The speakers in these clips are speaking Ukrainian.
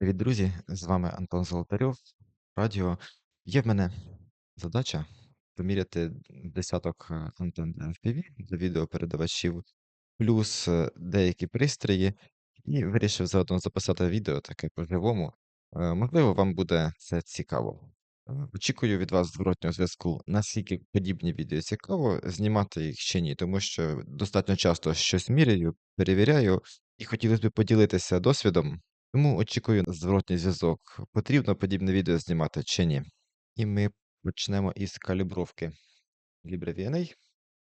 Привіт, друзі! З вами Антон Золотарьов, Радіо. Є в мене задача поміряти десяток е, антенн для FPV для відеопередавачів, плюс е, деякі пристрої, і вирішив заодно записати відео таке по-живому. Е, Можливо, вам буде це цікаво. Е, Очікую від вас зворотнього зв'язку, наскільки подібні відео цікаво, знімати їх чи ні, тому що достатньо часто щось міряю, перевіряю, і хотілося б поділитися досвідом. Тому очікую на зворотній зв'язок. Потрібно подібне відео знімати чи ні. І ми почнемо із калібровки Libre VNA.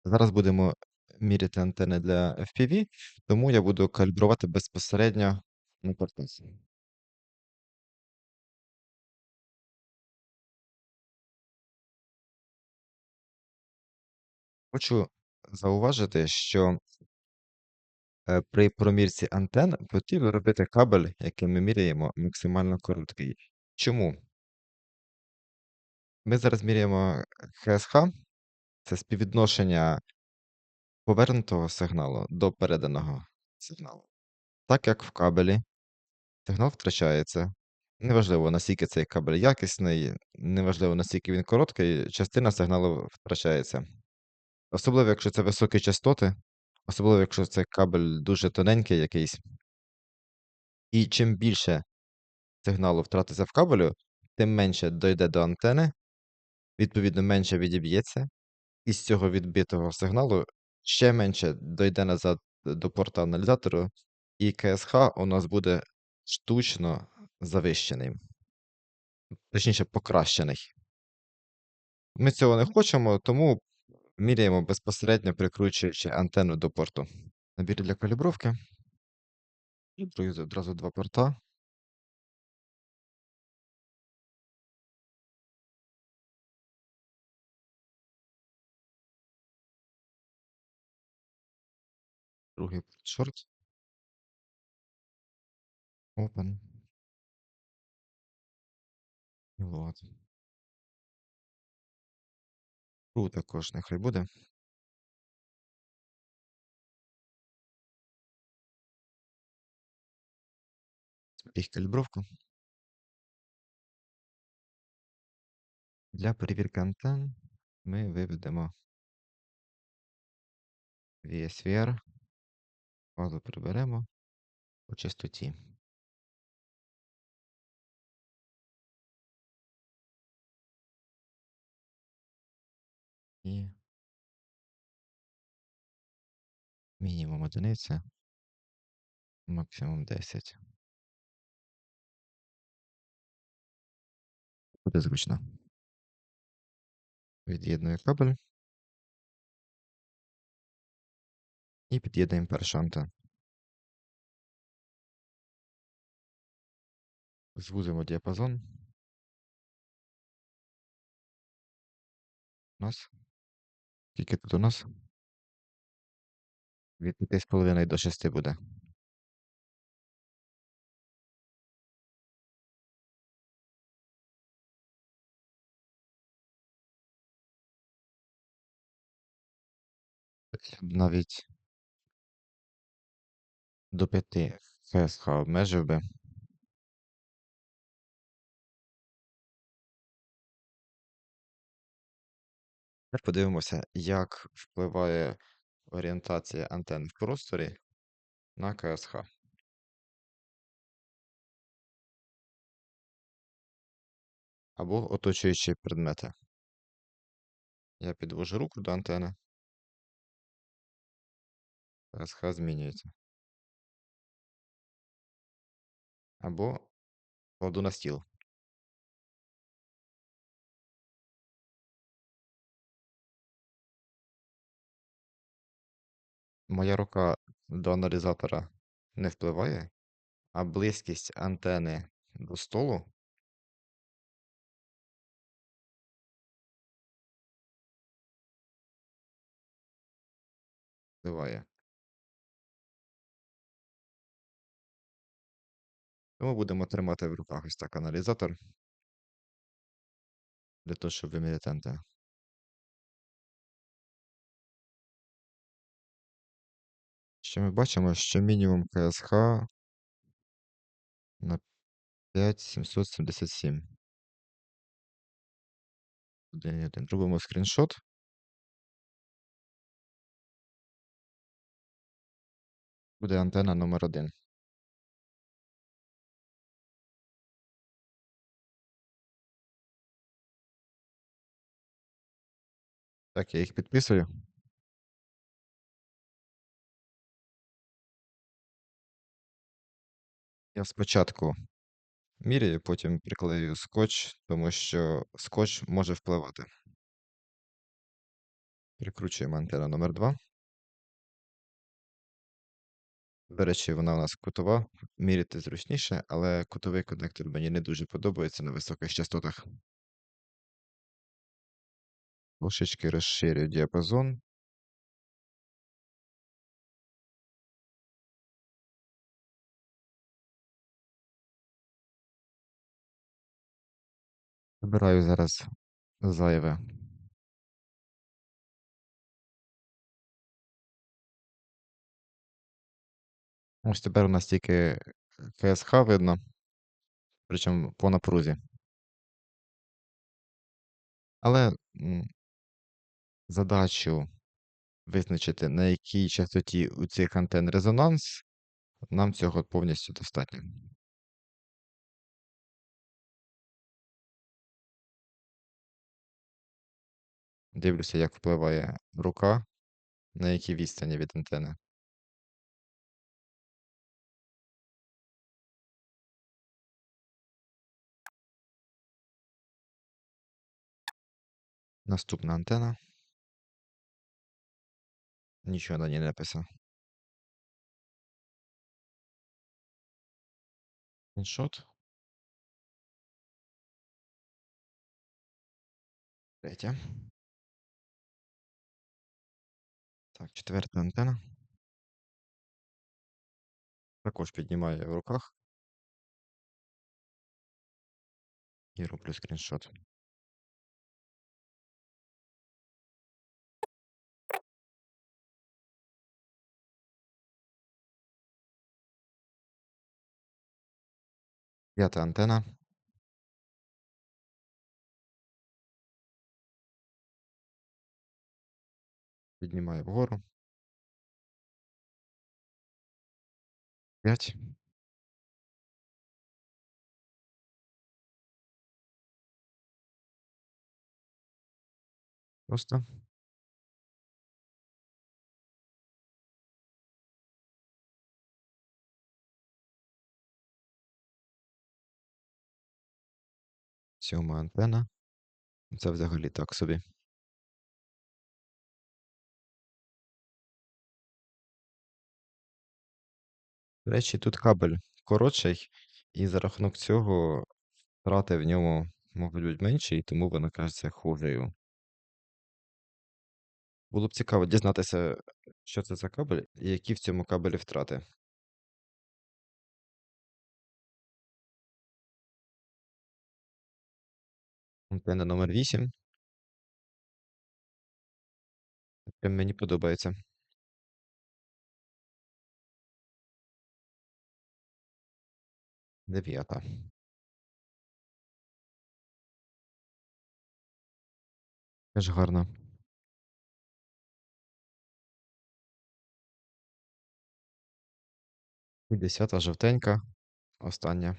Зараз будемо міряти антени для FPV, тому я буду калібрувати безпосередньо на кортесі. Хочу зауважити, що е, при промірці антен потрібно робити кабель, який ми міряємо, максимально короткий. Чому? Ми зараз міряємо ХСХ, це співвідношення повернутого сигналу до переданого сигналу. Так як в кабелі сигнал втрачається. Неважливо, наскільки цей кабель якісний, неважливо, наскільки він короткий, частина сигналу втрачається. Особливо, якщо це високі частоти, особливо, якщо цей кабель дуже тоненький якийсь. І чим більше сигналу втратиться в кабелю, тим менше дойде до антени, відповідно, менше відіб'ється, і з цього відбитого сигналу ще менше дойде назад до порта аналізатору, і КСХ у нас буде штучно завищений, точніше, покращений. Ми цього не хочемо, тому міряємо безпосередньо прикручуючи антенну до порту. Набір для калібровки. Друзі, одразу два порта. Другий шорт. І вот. True також нехай буде. Зберіг калібровку. Для перевірки антенн ми виведемо VSVR. Фазу приберемо по частоті. І мінімум одиниця, максимум 10. Буде зручно. Від'єдную кабель. І під'єднуємо першу антенну. Звузимо діапазон. У нас. Скільки тут у нас? Від 5,5 до 6 буде. Навіть до 5 ФСХ обмежив би. Тепер подивимося, як впливає орієнтація антенн в просторі на КСХ. Або оточуючі предмети. Я підвожу руку до антени. КСХ змінюється. Або кладу на стіл. Моя рука до аналізатора не впливає, а близькість антени до столу впливає. Тому будемо тримати в руках ось так аналізатор для того, щоб виміряти антенну. Що ми бачимо, що мінімум КСХ на 5777. 1,1. Робимо скріншот. Буде антенна номер 1. Так, я їх підписую. Я спочатку міряю, потім приклею скотч, тому що скотч може впливати. Прикручуємо антенну номер 2. До речі, вона у нас кутова. Міряти зручніше, але кутовий коннектор мені не дуже подобається на високих частотах. Трошечки розширюю діапазон. Вибираю зараз зайве. Ось тепер у нас тільки КСХ видно, причому по напрузі. Але задачу визначити, на якій частоті у цих антенн резонанс, нам цього повністю достатньо. Дивлюся, як впливає рука, на якій відстані від антени. Наступна антена. Нічого на ній не написано. Іншот. Третя. Так, четверта антена. Також піднімаю в руках. І роблю скріншот. П'ята антена. Піднімаю вгору. П'ять. Просто. Сьома антена. Це взагалі так собі. До речі, тут кабель коротший, і за рахунок цього втрати в ньому бути менші, і тому вона кажеться хожею. Було б цікаво дізнатися, що це за кабель і які в цьому кабелі втрати. Антенна номер 8. Прям мені подобається. Дев'ята. Теж гарно. І десята жовтенька. Остання.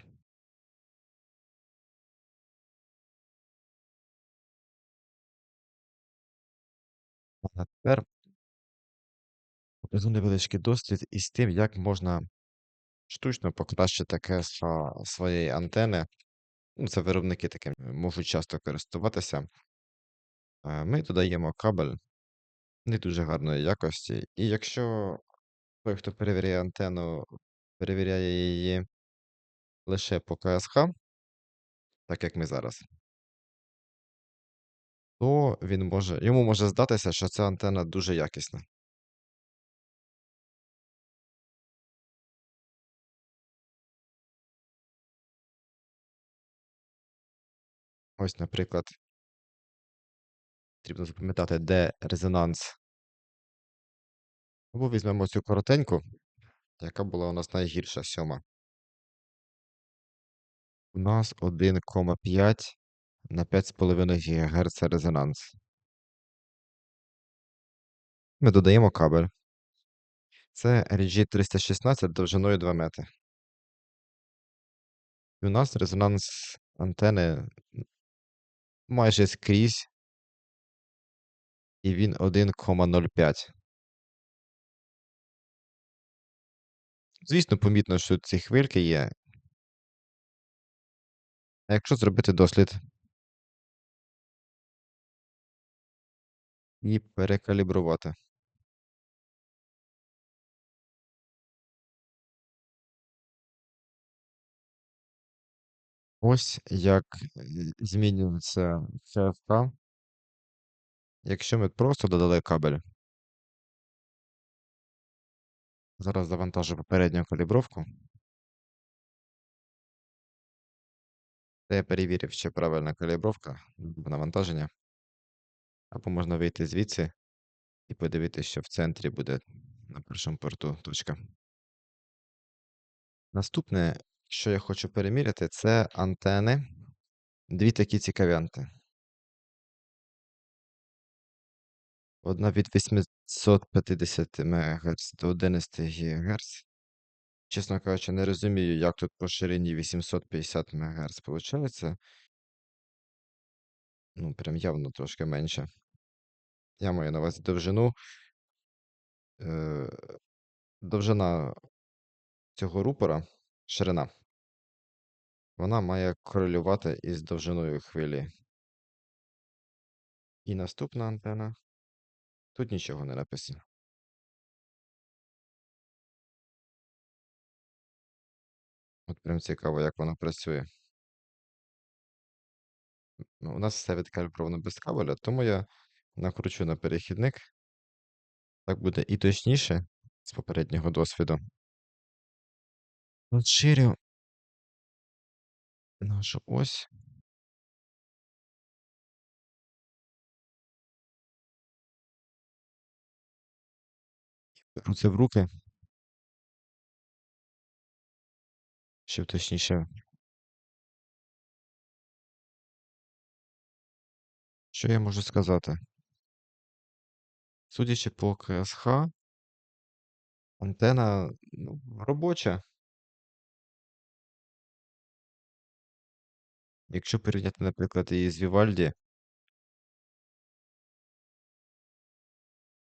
А тепер покажу невеличкий дослід із тим, як можна штучно покращити КСХ своєї антени. Ну, це виробники таким можуть часто користуватися. Е, Ми додаємо кабель не дуже гарної якості. І якщо той, хто перевіряє антенну, перевіряє її лише по КСХ, так як ми зараз, то він може, йому може здатися, що ця антенна дуже якісна. Ось, наприклад, потрібно запам'ятати, де резонанс. Або візьмемо цю коротеньку, яка була у нас найгірша сьома. У нас 1,5 на 5,5 ГГц резонанс. Ми додаємо кабель. Це RG316 довжиною 2 метри. І у нас резонанс антени майже скрізь. І він 1,05. Звісно, помітно, що ці хвильки є. А якщо зробити дослід і перекалібрувати. Ось як змінюється ЦФК, якщо ми просто додали кабель. Зараз завантажу попередню калібровку. Та я перевірив, чи правильна калібровка навантаження. Або можна вийти звідси і подивитися, що в центрі буде на першому порту точка. Наступне, що я хочу переміряти, це антени. Дві такі цікавянти. Одна від 850 МГц до 11 ГГц. Чесно кажучи, не розумію, як тут по ширині 850 МГц виходить. Ну, прям явно трошки менше. Я маю на увазі довжину. Е, довжина цього рупора, ширина, вона має корелювати із довжиною хвилі. І наступна антена. Тут нічого не написано. От прям цікаво, як воно працює. Ну, у нас все відкалібровано без кабеля, тому я накручу на перехідник. Так буде і точніше з попереднього досвіду. Розширю нашу ось. Беру це в руки. Щоб точніше. Що я можу сказати? Судячи по КСХ, антена ну, робоча. Якщо порівняти, наприклад, її з Vivaldi,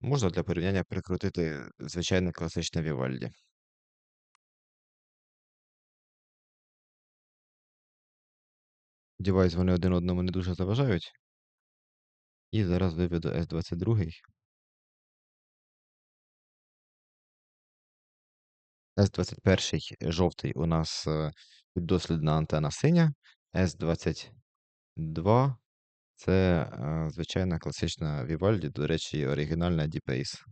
можна для порівняння прикрутити звичайне класичне Vivaldi. Сподіваюсь, вони один одному не дуже заважають. І зараз виведу S22. С-21 жовтий у нас е, піддослідна антена синя, С-22 це е, звичайна класична Vivaldi, до речі, оригінальна D-Pace.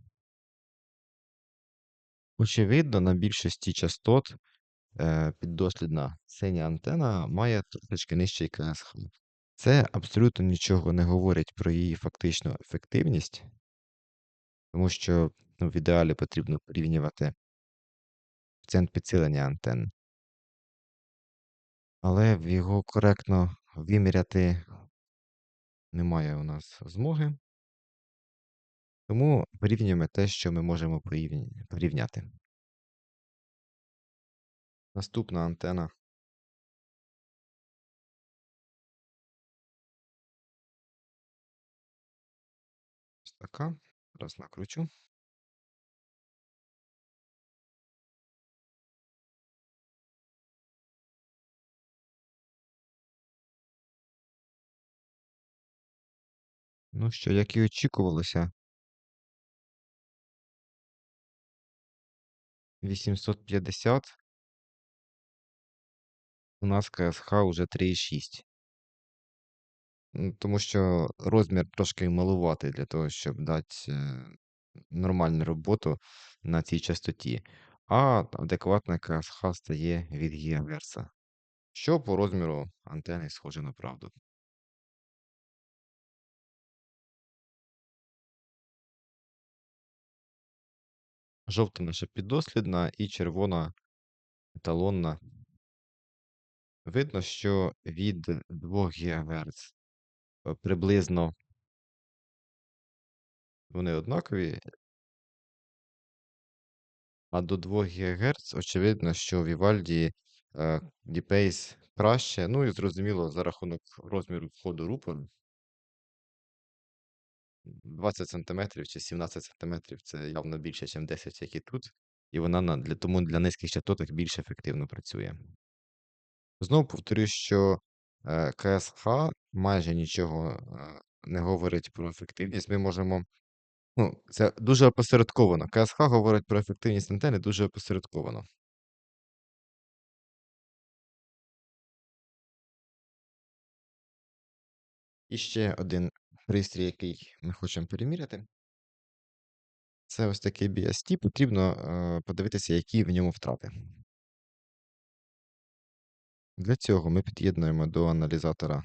Очевидно, на більшості частот е, піддослідна синя антена має трошечки нижчий КСХ. Це абсолютно нічого не говорить про її фактичну ефективність, тому що ну, в ідеалі потрібно порівнювати коефіцієнт підсилення антенн. Але його коректно виміряти немає у нас змоги. Тому порівнюємо те, що ми можемо порівняти. Наступна антена. Ось така. Зараз накручу. Ну що, як і очікувалося. 850. У нас КСХ уже 3,6. Тому що розмір трошки малуватий для того, щоб дати е, нормальну роботу на цій частоті. А адекватна КСХ стає від ГГц. Що по розміру антени схоже на правду. Жовта наша піддослідна і червона еталонна видно, що від 2 ГГц приблизно вони однакові. А до 2 ГГц очевидно, що в Vivaldi е, D-Pace краще. Ну і зрозуміло, за рахунок розміру входу рупор 20 см чи 17 см це явно більше, ніж 10, як і тут. І вона на, для, тому для низьких частоток більш ефективно працює. Знову повторюю, що е, КСХ майже нічого е, не говорить про ефективність. Ми можемо. Ну, це дуже опосередковано. КСХ говорить про ефективність антени дуже опосередковано. І ще один пристрій, який ми хочемо переміряти. Це ось такий BST. Потрібно е, подивитися, які в ньому втрати. Для цього ми під'єднуємо до аналізатора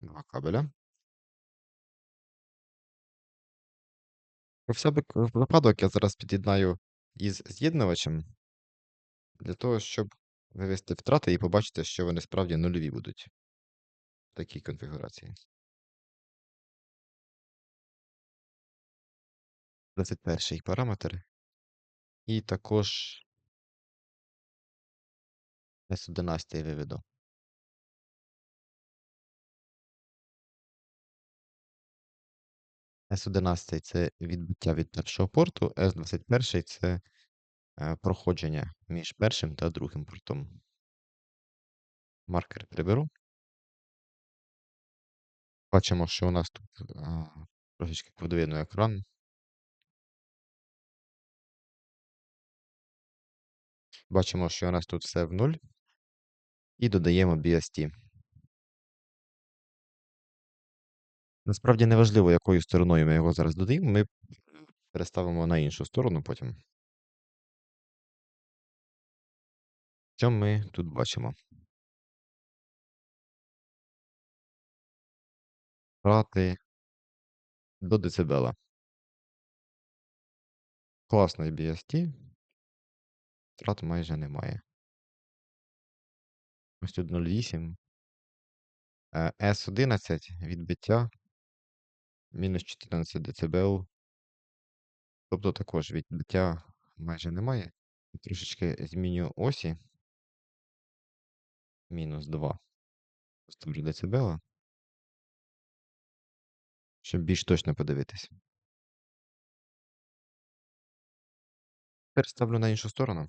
два кабеля. Про всяк випадок я зараз під'єднаю із з'єднувачем для того, щоб вивести втрати і побачити, що вони справді нульові будуть в такій конфігурації. 21 параметр. І також S11 виведу. S11 це відбиття від першого порту, S21 це е, проходження між першим та другим портом. Маркер приберу. Бачимо, що у нас тут а, трошечки подвійний екран. Бачимо, що у нас тут все в нуль. І додаємо BST. Насправді неважливо, якою стороною ми його зараз додаємо, ми переставимо на іншу сторону потім. Що ми тут бачимо? Втрати до децибела. Класний BST. Втрат майже немає. Ось тут 0,8. S11 відбиття. Мінус 14 дБ. Тобто також відбиття майже немає. Трошечки зміню осі. Мінус 2. Ставлю децибела. Щоб більш точно подивитись. Тепер ставлю на іншу сторону.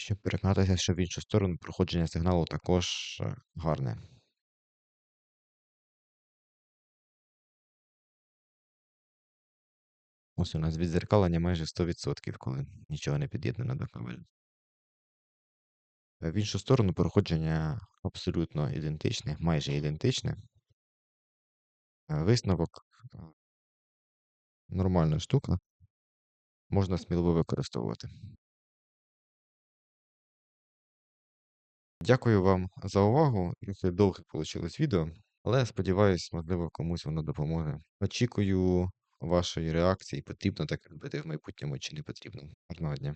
Щоб переконатися, що в іншу сторону проходження сигналу також е, гарне. Ось у нас відзеркалення майже 100%, коли нічого не під'єднано до кабелю. В іншу сторону проходження абсолютно ідентичне, майже ідентичне. Е, висновок е, нормальна штука. Можна сміливо використовувати. Дякую вам за увагу. Це довге вийшло відео, але сподіваюсь, можливо, комусь воно допоможе. Очікую вашої реакції, потрібно так робити в майбутньому чи не потрібно. Гарного дня.